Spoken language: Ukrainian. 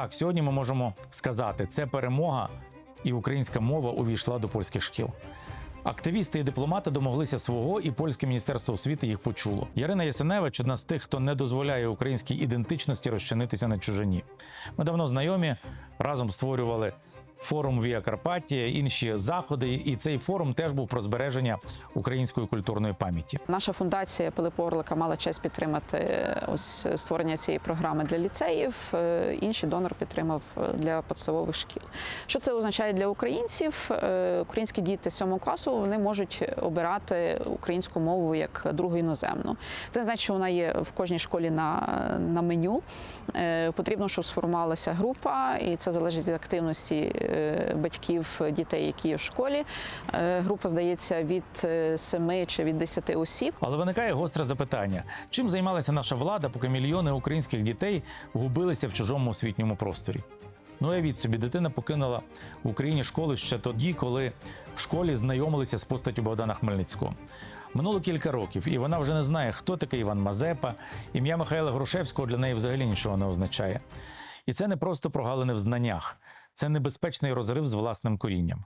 Так, сьогодні ми можемо сказати, це перемога, і українська мова увійшла до польських шкіл. Активісти і дипломати домоглися свого, і польське міністерство освіти їх почуло. Ярина Ясеневич одна з тих, хто не дозволяє українській ідентичності розчинитися на чужині. Ми давно знайомі, разом створювали форум Віа Карпатія, інші заходи, і цей форум теж був про збереження української культурної пам'яті. Наша фундація Пилипа Орлика мала честь підтримати е, ось створення цієї програми для ліцеїв. е, Інший донор підтримав е, для підставових шкіл. Що це означає для українців? Українські діти 7 класу вони можуть обирати українську мову як другу іноземну. Це значить, що вона є в кожній школі на, на меню. Потрібно, щоб сформувалася група, і це залежить від активності батьків дітей, які є в школі. Е, Група здається від 7 чи від 10 осіб. Але виникає гостре запитання: чим займалася наша влада, поки мільйони українських дітей губилися в чужому освітньому просторі? Ну, уявіть собі, дитина покинула в Україні школу ще тоді, коли в школі знайомилися з постаттю Богдана Хмельницького. Минуло кілька років, і вона вже не знає, хто такий Іван Мазепа. Ім'я Михайла Грушевського для неї взагалі нічого не означає. І це не просто прогалини в знаннях, це небезпечний розрив з власним корінням.